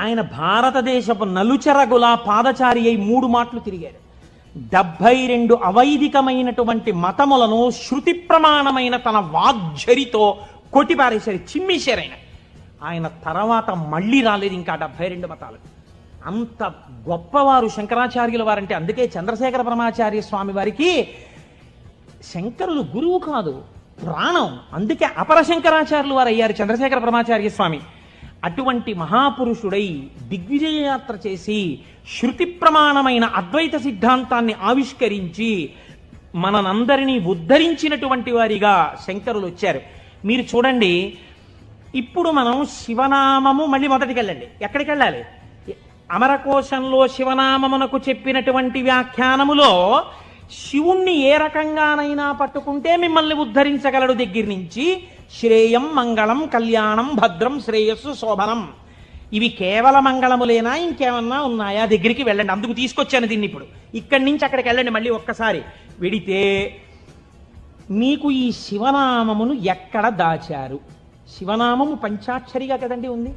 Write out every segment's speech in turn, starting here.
ఆయన భారతదేశపు నలుచరగుల పాదచారి అయి మూడు మాటలు తిరిగారు. డెబ్భై రెండు అవైదికమైనటువంటి మతములను శృతి ప్రమాణమైన తన వాగ్జరితో కొట్టిపారేశారు చిమ్మేశారు ఆయన. ఆయన తర్వాత మళ్ళీ రాలేదు ఇంకా డెబ్భై రెండు మతాలు అంత గొప్పవారు శంకరాచార్యుల వారంటే అందుకే చంద్రశేఖర బ్రహ్మాచార్య స్వామి వారికి శంకరులు గురువు కాదు ప్రాణం. అందుకే అపర శంకరాచార్యులు వారు అయ్యారు చంద్రశేఖర బ్రహ్మాచార్య స్వామి. అటువంటి మహాపురుషుడై దిగ్విజయ యాత్ర చేసి శృతి ప్రమాణమైన అద్వైత సిద్ధాంతాన్ని ఆవిష్కరించి మనందరినీ ఉద్ధరించినటువంటి వారిగా శంకరులు వచ్చారు. మీరు చూడండి ఇప్పుడు మనం శివనామము మళ్ళీ మొదటికి వెళ్ళండి ఎక్కడికి వెళ్ళాలి అమరకోశంలో శివనామమునకు చెప్పినటువంటి వ్యాఖ్యానములో శివుణ్ణి ఏ రకంగానైనా పట్టుకుంటే మిమ్మల్ని ఉద్ధరించగలడు దగ్గర నుంచి. శ్రేయం మంగళం కళ్యాణం భద్రం శ్రేయస్సు శోభనం. ఇవి కేవల మంగళములేనా ఇంకేమన్నా ఉన్నాయా? దగ్గరికి వెళ్ళండి. అందుకు తీసుకొచ్చాను దీన్ని ఇప్పుడు. ఇక్కడి నుంచి అక్కడికి వెళ్ళండి మళ్ళీ ఒక్కసారి. వెడితే మీకు ఈ శివనామమును ఎక్కడ దాచారు? శివనామము పంచాక్షరిగా కదండి ఉంది?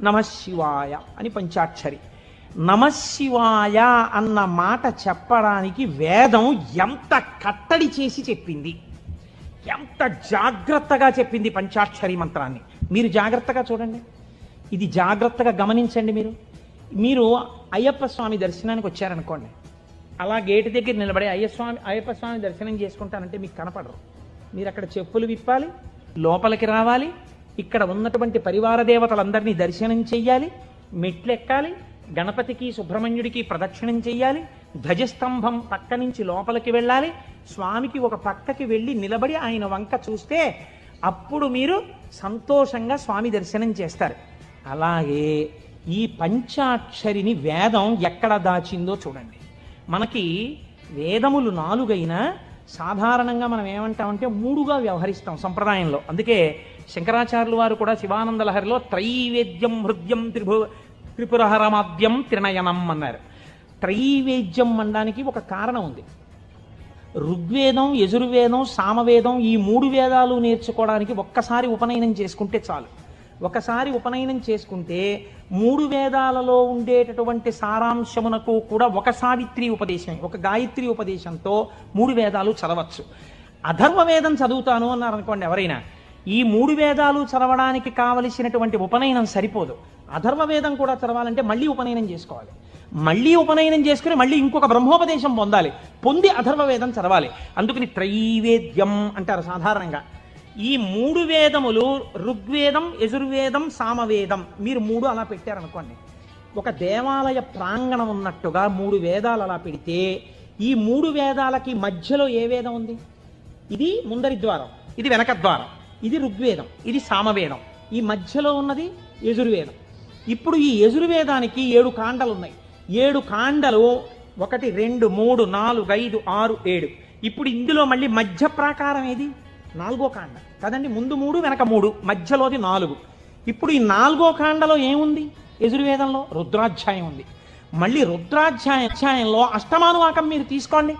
నమశివాయ అని పంచాక్షరి. నమశివాయ అన్న మాట చెప్పడానికి వేదం ఎంత కట్టడి చేసి చెప్పింది. ఎంత జాగ్రత్తగా చెప్పింది పంచాక్షరి మంత్రాన్ని. మీరు జాగ్రత్తగా చూడండి. ఇది జాగ్రత్తగా గమనించండి మీరు. మీరు అయ్యప్ప స్వామి దర్శనానికి వచ్చారనుకోండి. అలా గేటు దగ్గర నిలబడి అయ్యస్వామి స్వామి అయ్యప్ప స్వామి దర్శనం చేసుకుంటానంటే మీకు కనపడరు. మీరు అక్కడ చెప్పులు విప్పాలి లోపలికి రావాలి ఇక్కడ ఉన్నటువంటి పరివార దేవతలందరినీ దర్శనం చెయ్యాలి మెట్లు ఎక్కాలి గణపతికి సుబ్రహ్మణ్యుడికి ప్రదక్షిణం చెయ్యాలి. ధ్వజస్తంభం పక్క నుంచి లోపలికి వెళ్ళాలి. స్వామికి ఒక పక్కకి వెళ్ళి నిలబడి ఆయన వంక చూస్తే అప్పుడు మీరు సంతోషంగా స్వామి దర్శనం చేస్తారు. అలాగే ఈ పంచాక్షరిని వేదం ఎక్కడ దాచిందో చూడండి. మనకి వేదములు నాలుగైనా సాధారణంగా మనం ఏమంటామంటే మూడుగా వ్యవహరిస్తాం సంప్రదాయంలో. అందుకే శంకరాచార్యులు వారు కూడా శివానంద లహరిలో త్రైవేద్యం హృద్యం త్రిభు త్రిపురహరమాద్యం త్రినయనం అన్నారు. త్రైవేద్యం అనడానికి ఒక కారణం ఉంది. ఋగ్వేదం యజుర్వేదం సామవేదం ఈ మూడు వేదాలు నేర్చుకోవడానికి ఒక్కసారి ఉపనయనం చేసుకుంటే చాలు. ఒకసారి ఉపనయనం చేసుకుంటే మూడు వేదాలలో ఉండేటటువంటి సారాంశమునకు కూడా ఒక సావిత్రి ఉపదేశం ఒక గాయత్రి ఉపదేశంతో మూడు వేదాలు చదవచ్చు. అధర్వ వేదం చదువుతాను అన్నారు అనుకోండి ఎవరైనా ఈ మూడు వేదాలు చదవడానికి కావలసినటువంటి ఉపనయనం సరిపోదు. అధర్వ వేదం కూడా చదవాలంటే మళ్ళీ ఉపనయనం చేసుకోవాలి. మళ్ళీ ఉపనయనం చేసుకుని మళ్ళీ ఇంకొక బ్రహ్మోపదేశం పొందాలి. పొంది అధర్వ వేదం చదవాలి. అందుకని త్రైవేద్యం అంటారు సాధారణంగా. ఈ మూడు వేదములు ఋగ్వేదం యజుర్వేదం సామవేదం మీరు మూడు అలా పెట్టారనుకోండి. ఒక దేవాలయ ప్రాంగణం ఉన్నట్టుగా మూడు వేదాలు అలా పెడితే ఈ మూడు వేదాలకి మధ్యలో ఏ వేదం ఉంది? ఇది ముందరి ద్వారం. ఇది వెనక ద్వారం. ఇది ఋగ్వేదం ఇది సామవేదం. ఈ మధ్యలో ఉన్నది యజుర్వేదం. ఇప్పుడు ఈ యజుర్వేదానికి ఏడు కాండలు ఉన్నాయి ఏడు కాండలు ఒకటి రెండు మూడు నాలుగు ఐదు ఆరు ఏడు. ఇప్పుడు ఇందులో మళ్ళీ మధ్య ప్రాకారం ఏది? నాలుగో కాండ. కదండి ముందు మూడు వెనక మూడు మధ్యలోది నాలుగు. ఇప్పుడు ఈ నాలుగో కాండలో ఏముంది? యజుర్వేదంలో రుద్రాధ్యాయం ఉంది. మళ్ళీ రుద్రాధ్యాయ అధ్యాయంలో అష్టమానువాకం మీరు తీసుకోండి.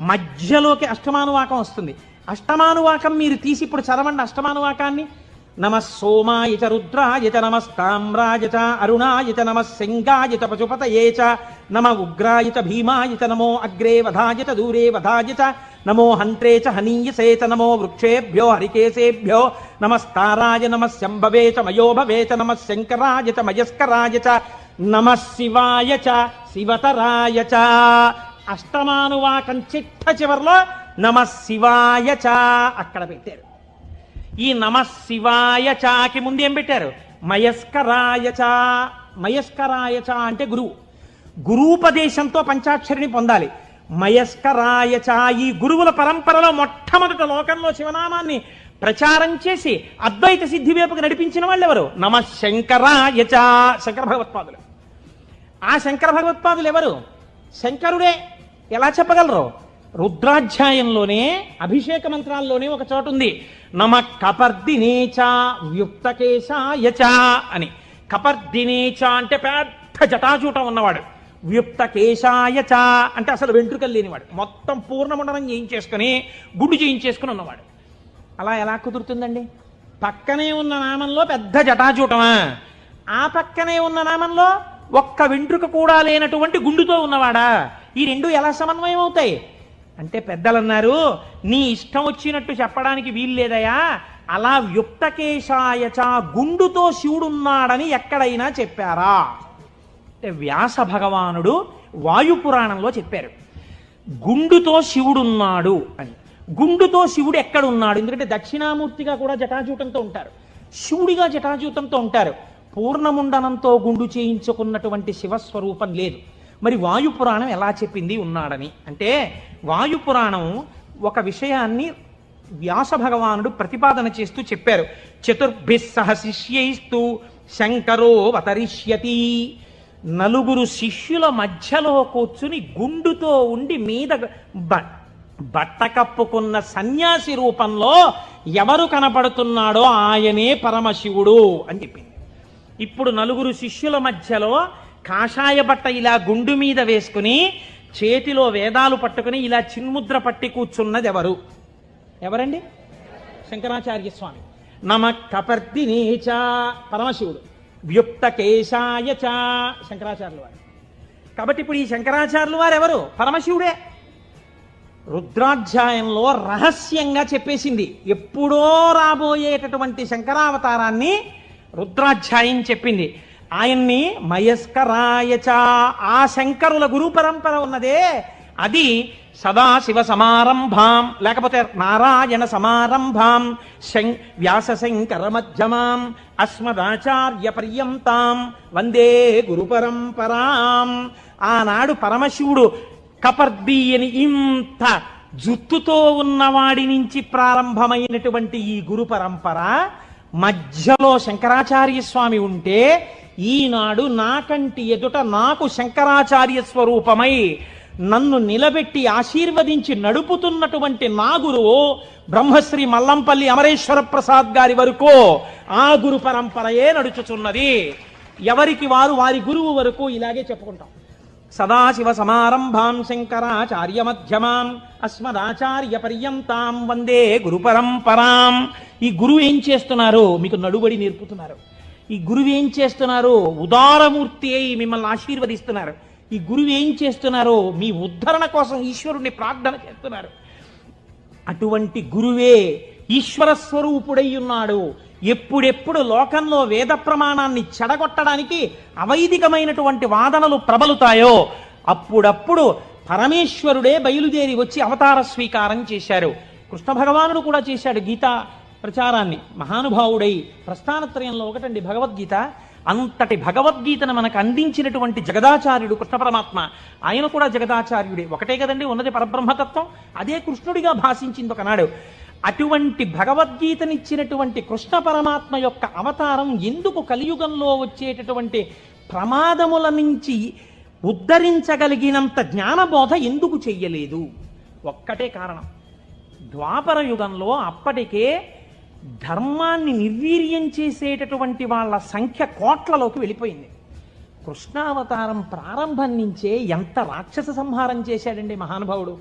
మధ్యలోకి అష్టమానువాకం వస్తుంది. అష్టమానువాకం మీరు తీసి ఇప్పుడు చదవండి అష్టమానువాకాన్ని. నమ సోమాయ చ రుద్రాయ చ నమస్తామ్రాయ చ అరుణాయ చ నమ సింగాయ చ పశుపతయే చ నమ ఉగ్రాయ చ భీమాయ చ నమో అగ్రే వధాయ చ దూరే వధాయ చ నమో హంత్రే చ హనీయసే చ నమో వృక్షేభ్యో హరికేశేభ్యో నమస్తారాయ నమ శంభవే చ మయోభవే చ నమ శంకరాయ చ మయస్కరాయ చ నమ శివాయ చ శివతరాయ చ. అష్టమానువాకం చిట్ట చివర్లో నమ శివాయ చ అక్కడ పెట్టారు. ఈ నమ శివాయ చాకి ముందు ఏం పెట్టారు? మయస్కరాయ చా. మయస్కరాయ చా అంటే గురువు. గురూపదేశంతో పంచాక్షరిని పొందాలి. మయస్కరాయ చా. ఈ గురువుల పరంపరలో మొట్టమొదట లోకంలో శివనామాన్ని ప్రచారం చేసి అద్వైత సిద్ధి వైపుకు నడిపించిన వాళ్ళు ఎవరు నమ శంకరాయ చా. శంకర భగవత్పాదులు. ఆ శంకర భగవత్పాదులు ఎవరు? శంకరుడే. ఎలా చెప్పగలరు? రుద్రాధ్యాయంలోనే అభిషేక మంత్రాల్లోనే ఒక చోటు ఉంది. నమ కపర్దినేచ వ్యుక్తకేశాయచ అని. కపర్దినేచ అంటే పెద్ద జటాజూటం ఉన్నవాడు. వ్యుక్తకేశాయచ అంటే అసలు వెంట్రుకలు లేనివాడు. మొత్తం పూర్ణమండలం చేయించేసుకుని గుడ్డు చేయించేసుకుని ఉన్నవాడు. అలా ఎలా కుదురుతుందండి? పక్కనే ఉన్న నామంలో పెద్ద జటాజూటమా? ఆ పక్కనే ఉన్న నామంలో ఒక్క వెంట్రుక కూడా లేనటువంటి గుండుతో ఉన్నవాడా? ఈ రెండు ఎలా సమన్వయం అవుతాయి అంటే పెద్దలు అన్నారు నీ ఇష్టం వచ్చినట్టు చెప్పడానికి వీలు లేదయా? అలా వ్యుక్తకేశాయచ గుండుతో శివుడున్నాడని ఎక్కడైనా చెప్పారా? అంటే వ్యాస భగవానుడు వాయుపురాణంలో చెప్పారు. గుండుతో శివుడున్నాడు అని. గుండుతో శివుడు ఎక్కడున్నాడు? ఎందుకంటే దక్షిణామూర్తిగా కూడా జటాజూటంతో ఉంటారు. శివుడిగా జటాజూటంతో ఉంటారు. పూర్ణముండనంతో గుండు చేయించుకున్నటువంటి శివస్వరూపం లేదు. మరి వాయుపురాణం ఎలా చెప్పింది ఉన్నాడని? అంటే వాయుపురాణం ఒక విషయాన్ని వ్యాస భగవానుడు ప్రతిపాదన చేస్తూ చెప్పారు. చతుర్భిస్సహ సహ శిష్యైస్తూ శంకరో అవతరిష్యతి నలుగురు శిష్యుల మధ్యలో కూర్చుని గుండుతో ఉండి మీద బ- బట్ట కప్పుకున్న సన్యాసి రూపంలో ఎవరు కనపడుతున్నాడో ఆయనే పరమశివుడు అని చెప్పింది. ఇప్పుడు నలుగురు శిష్యుల మధ్యలో కాషాయ బట్ట ఇలా గుండు మీద వేసుకుని చేతిలో వేదాలు పట్టుకుని ఇలా చిన్ముద్ర పట్టి కూర్చున్నది ఎవరు? ఎవరండి? శంకరాచార్య స్వామి. నమ కపర్దినేచ పరమశివుడు. వ్యుక్త కేశాయ చ శంకరాచార్యుల వారు. కాబట్టి ఇప్పుడు ఈ శంకరాచార్యుల వారు ఎవరు? పరమశివుడే. రుద్రాధ్యాయంలో రహస్యంగా చెప్పేసింది. ఎప్పుడో రాబోయేటటువంటి శంకరావతారాన్ని రుద్రాధ్యాయం చెప్పింది. ఆయన్ని మయస్కరాయచ ఆ శంకరుల గురు పరంపర ఉన్నదే. అది సదాశివ సమారంభాం లేకపోతే నారాయణ సమారంభాం శం వ్యాస శంకర మధ్యమాం అస్మదాచార్య పర్యంతాం వందే గురు పరంపరాం. ఆనాడు పరమశివుడు కపర్ది అని ఇంత జుత్తుతో ఉన్నవాడి నుంచి ప్రారంభమైనటువంటి ఈ గురు పరంపర మధ్యలో శంకరాచార్య స్వామి ఉంటే ఈనాడు నాకంటి ఎదుట నాకు శంకరాచార్య స్వరూపమై నన్ను నిలబెట్టి ఆశీర్వదించి నడుపుతున్నటువంటి నా గురువు బ్రహ్మశ్రీ మల్లంపల్లి అమరేశ్వర ప్రసాద్ గారి వరకు ఆ గురు పరంపరయే నడుచుచున్నది. ఎవరికి వారు వారి గురువు వరకు ఇలాగే చెప్పుకుంటాం. సదాశివ సమారంభాం శంకరాచార్య మధ్యమాం అస్మదాచార్య పర్యంతాం వందే గురు పరంపరాం ఈ గురువు ఏం చేస్తున్నారు మీకు నడుబడి నేర్పుతున్నారు. ఈ గురువు ఏం చేస్తున్నారు ఉదారమూర్తి అయి మిమ్మల్ని ఆశీర్వదిస్తున్నారు. ఈ గురువు ఏం చేస్తున్నారు మీ ఉద్ధరణ కోసం ఈశ్వరుణ్ణి ప్రార్థన చేస్తున్నారు. అటువంటి గురువే ఈశ్వర స్వరూపుడై ఉన్నాడు. ఎప్పుడెప్పుడు లోకంలో వేద ప్రమాణాన్ని చెడగొట్టడానికి అవైదికమైనటువంటి వాదనలు ప్రబలుతాయో అప్పుడప్పుడు పరమేశ్వరుడే బయలుదేరి వచ్చి అవతార స్వీకారం చేశారు. కృష్ణ భగవానుడు కూడా చేశాడు గీత ప్రచారాన్ని. మహానుభావుడై ప్రస్థానత్రయంలో ఒకటండి భగవద్గీత. అంతటి భగవద్గీతను మనకు అందించినటువంటి జగదాచార్యుడు కృష్ణ పరమాత్మ. ఆయన కూడా జగదాచార్యుడే. ఒకటే కదండి ఉన్నది పరబ్రహ్మతత్వం. అదే కృష్ణుడిగా భాషించింది ఒకనాడు. అటువంటి భగవద్గీతనిచ్చినటువంటి కృష్ణ పరమాత్మ యొక్క అవతారం ఎందుకు కలియుగంలో వచ్చేటటువంటి ప్రమాదముల నుంచి ఉద్ధరించగలిగినంత జ్ఞానబోధ ఎందుకు చెయ్యలేదు? ఒక్కటే కారణం. ద్వాపర యుగంలో అప్పటికే ధర్మాన్ని నిర్వీర్యం చేసేటటువంటి వాళ్ళ సంఖ్య కోట్లలోకి వెళ్ళిపోయింది. కృష్ణావతారం ప్రారంభం నుంచే ఎంత రాక్షస సంహారం చేశాడండి మహానుభావుడు.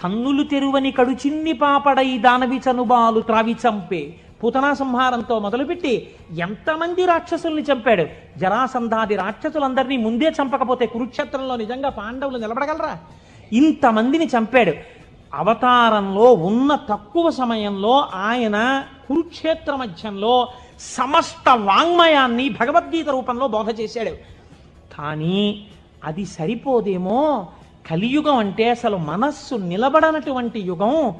కన్నులు తెరువని కడుచిన్ని పాపడై దానవి చనుబాలు త్రావి చంపే పూతనా సంహారంతో మొదలుపెట్టి ఎంతమంది రాక్షసుల్ని చంపాడు? జరాసంధాది రాక్షసులందరినీ ముందే చంపకపోతే కురుక్షేత్రంలో నిజంగా పాండవులు నిలబడగలరా? ఇంతమందిని చంపాడు. అవతారంలో ఉన్న తక్కువ సమయంలో ఆయన కురుక్షేత్ర మధ్యంలో సమస్త వాంగ్మయాన్ని భగవద్గీత రూపంలో బోధ చేశాడు. కానీ అది సరిపోదేమో కలియుగం అంటే అసలు మనస్సు నిలబడనటువంటి యుగం.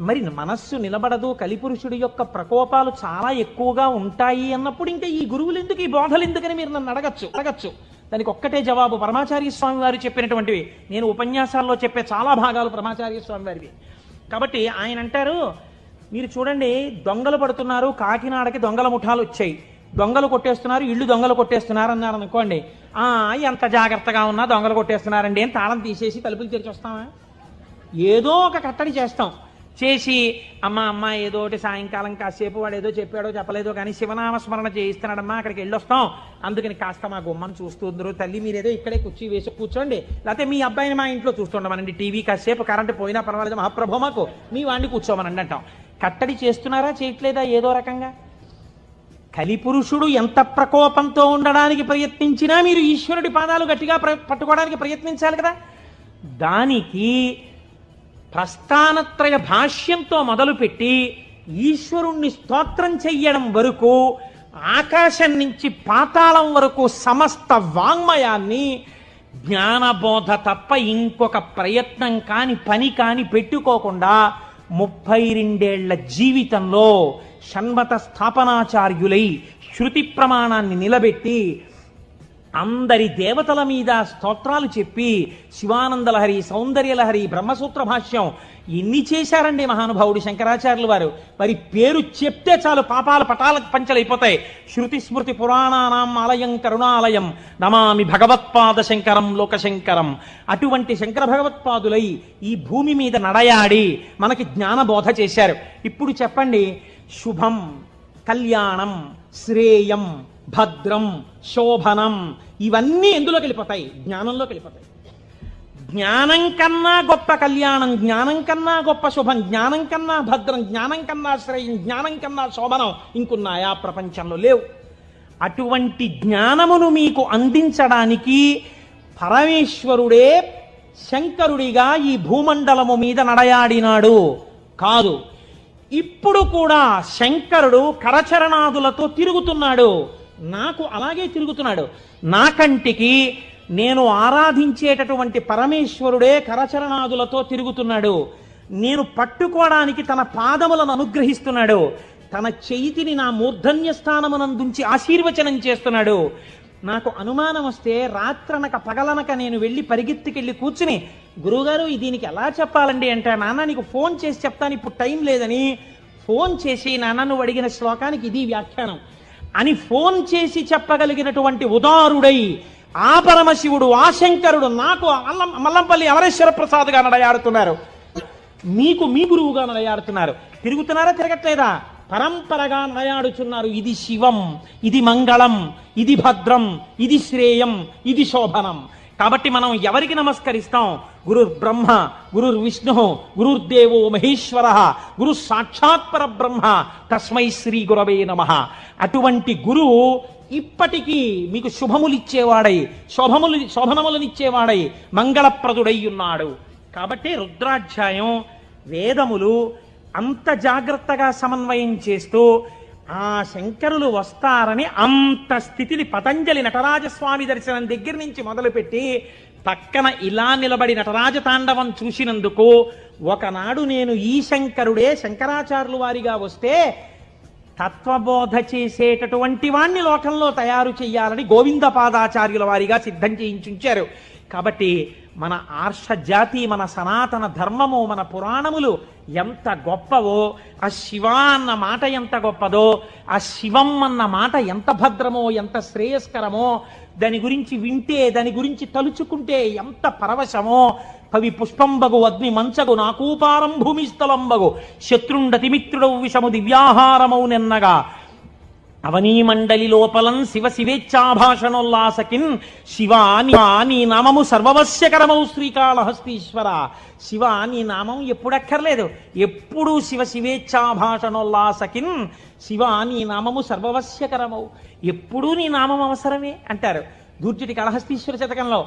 మరి మనస్సు నిలబడదు కలిపురుషుడి యొక్క ప్రకోపాలు చాలా ఎక్కువగా ఉంటాయి అన్నప్పుడు ఇంకా ఈ గురువులు ఎందుకు ఈ బోధలు ఎందుకని మీరు నన్ను అడగచ్చు? అడగచ్చు. దానికి ఒక్కటే జవాబు పరమాచార్య స్వామి వారు చెప్పినటువంటివి. నేను ఉపన్యాసాల్లో చెప్పే చాలా భాగాలు పరమాచార్య స్వామి వారివి. కాబట్టి ఆయన అంటారు మీరు చూడండి దొంగలు పడుతున్నారు కాకినాడకి దొంగల ముఠాలు వచ్చాయి. దొంగలు కొట్టేస్తున్నారు ఇళ్ళు దొంగలు కొట్టేస్తున్నారు అన్నారు అనుకోండి. ఎంత జాగ్రత్తగా ఉన్నా దొంగలు కొట్టేస్తున్నారండి అని తాళం తీసేసి తలుపులు తెరిచి వస్తామా? ఏదో ఒక కట్టడి చేస్తాం. చేసి అమ్మ అమ్మ ఏదో ఒకటి సాయంకాలం కాసేపు వాడు ఏదో చెప్పాడో చెప్పలేదో కానీ శివనామస్మరణ చేయిస్తున్నాడమ్మా అక్కడికి వెళ్ళొస్తాం. అందుకని కాస్త మా గుమ్మని చూస్తుందరు తల్లి మీరేదో ఇక్కడే కుర్చీ వేసి కూర్చోండి. లేకపోతే మీ అబ్బాయిని మా ఇంట్లో చూస్తుండమనండి. టీవీ కాసేపు కరెంట్ పోయినా పర్వాలేదు. మహాప్రభు మాకు మీ వాడిని కూర్చోమనండి అంటాం. కట్టడి చేస్తున్నారా చేయట్లేదా? ఏదో రకంగా. కలిపురుషుడు ఎంత ప్రకోపంతో ఉండడానికి ప్రయత్నించినా మీరు ఈశ్వరుడి పాదాలు గట్టిగా ప్ర- పట్టుకోవడానికి ప్రయత్నించాలి కదా. దానికి ప్రస్థానత్రయ భాష్యంతో మొదలుపెట్టి ఈశ్వరుణ్ణి స్తోత్రం చెయ్యడం వరకు ఆకాశం నుంచి పాతాళం వరకు సమస్త వాంగ్మయాన్ని జ్ఞానబోధ తప్ప ఇంకొక ప్రయత్నం కాని పని కాని పెట్టుకోకుండా ముప్పై రెండేళ్ళ జీవితంలో షణ్మత స్థాపనాచార్యులై శృతి ప్రమాణాన్ని నిలబెట్టి అందరి దేవతల మీద స్తోత్రాలు చెప్పి శివానందలహరి సౌందర్యలహరి బ్రహ్మసూత్ర భాష్యం ఎన్ని చేశారండి మహానుభావుడు శంకరాచార్యులు వారు. మరి పేరు చెప్తే చాలు పాపాల పటాల పంచలైపోతాయి. శృతి స్మృతి పురాణానాం ఆలయం కరుణాలయం. నమామి భగవత్పాద శంకరం లోకశంకరం. అటువంటి శంకర భగవత్పాదులై ఈ భూమి మీద నడయాడి మనకి జ్ఞానబోధ చేశారు. ఇప్పుడు చెప్పండి శుభం కళ్యాణం శ్రేయం భద్రం శోభనం ఇవన్నీ ఎందులోకి వెళ్ళిపోతాయి? జ్ఞానంలోకి వెళ్ళిపోతాయి. జ్ఞానం కన్నా గొప్ప కళ్యాణం జ్ఞానం కన్నా గొప్ప శుభం జ్ఞానం కన్నా భద్రం జ్ఞానం కన్నా శ్రేయం జ్ఞానం కన్నా శోభనం ఇంకున్నాయా? ప్రపంచంలో లేవు. అటువంటి జ్ఞానమును మీకు అందించడానికి పరమేశ్వరుడే శంకరుడిగా ఈ భూమండలము మీద నడయాడినాడు. కాదు ఇప్పుడు కూడా శంకరుడు కరచరణాదులతో తిరుగుతున్నాడు. నాకు అలాగే తిరుగుతున్నాడు. నా కంటికి నేను ఆరాధించేటటువంటి పరమేశ్వరుడే కరచరణాదులతో తిరుగుతున్నాడు. నేను పట్టుకోవడానికి తన పాదములను అనుగ్రహిస్తున్నాడు. తన చేతిని నా మూర్ధన్య స్థానమునందుంచి ఆశీర్వచనం చేస్తున్నాడు. నాకు అనుమానం వస్తే రాత్రనక పగలనక నేను వెళ్ళి పరిగెత్తుకెళ్ళి కూర్చుని గురువుగారు దీనికి ఎలా చెప్పాలండి? అంటే నాన్న నీకు ఫోన్ చేసి చెప్తాను ఇప్పుడు టైం లేదని. ఫోన్ చేసి నాన్న నువ్వు అడిగిన శ్లోకానికి ఇది వ్యాఖ్యానం. అని ఫోన్ చేసి చెప్పగలిగినటువంటి ఉదారుడై ఆ పరమశివుడు ఆ శంకరుడు నాకు అల్లం మల్లంపల్లి అమరేశ్వర ప్రసాద్గా నడయాడుతున్నారు. మీకు మీ గురువుగా నడయాడుతున్నారు. తిరుగుతున్నారా తిరగట్లేదా? పరంపరగా నడయాడుచున్నారు ఇది శివం ఇది మంగళం ఇది భద్రం ఇది శ్రేయం ఇది శోభనం. కాబట్టి మనం ఎవరికి నమస్కరిస్తాం? గురుర్ బ్రహ్మ గురుర్ విష్ణు గురుర్దేవో మహేశ్వర గురు సాక్షాత్ పరబ్రహ్మ తస్మై శ్రీ గురవే నమ. అటువంటి గురువు ఇప్పటికీ మీకు శుభములిచ్చేవాడై శోభములు శోభనములనిచ్చేవాడై మంగళప్రదుడై ఉన్నాడు కాబట్టి రుద్రాధ్యాయం వేదములు అంత జాగ్రత్తగా సమన్వయం చేస్తూ ఆ శంకరులు వస్తారని అంత స్థితిని పతంజలి నటరాజస్వామి దర్శనం దగ్గర నుంచి మొదలుపెట్టి పక్కన ఇలా నిలబడి నటరాజ తాండవం చూసినందుకు ఒకనాడు నేను ఈ శంకరుడే శంకరాచార్యులు వారిగా వస్తే తత్వబోధ చేసేటటువంటి వాణ్ణి లోకంలో తయారు చేయాలని గోవింద పాదాచార్యుల వారిగా సిద్ధం చేయించుంచారు. కాబట్టి మన ఆర్ష జాతి మన సనాతన ధర్మము మన పురాణములు ఎంత గొప్పవో ఆ శివ అన్న మాట ఎంత గొప్పదో ఆ శివం అన్న మాట ఎంత భద్రమో ఎంత శ్రేయస్కరమో దాని గురించి వింటే దాని గురించి తలుచుకుంటే ఎంత పరవశమో. కవి పుష్పంబగు అగ్ని మంచగు నాకూపారం భూమిస్థలంబగు శత్రుండతి మిత్రుడవు విషము దివ్యాహారమౌ నెన్నగా. అవనీమండలి లోపలం శివ శివేచ్ఛాభాషణోల్లాసకిన్ శివ నీ నామము సర్వవశ్యకరమౌ శ్రీకాళహస్తీశ్వర. శివ నీ నామం ఎప్పుడక్కర్లేదు. ఎప్పుడు శివ శివేచ్ఛాభాషణోల్లాసకిన్ శివ నీ నామము సర్వవశ్యకరమౌ. ఎప్పుడూ నీ నామం అవసరమే అంటారు. దూర్జటి కళహస్తీశ్వర శతకంలో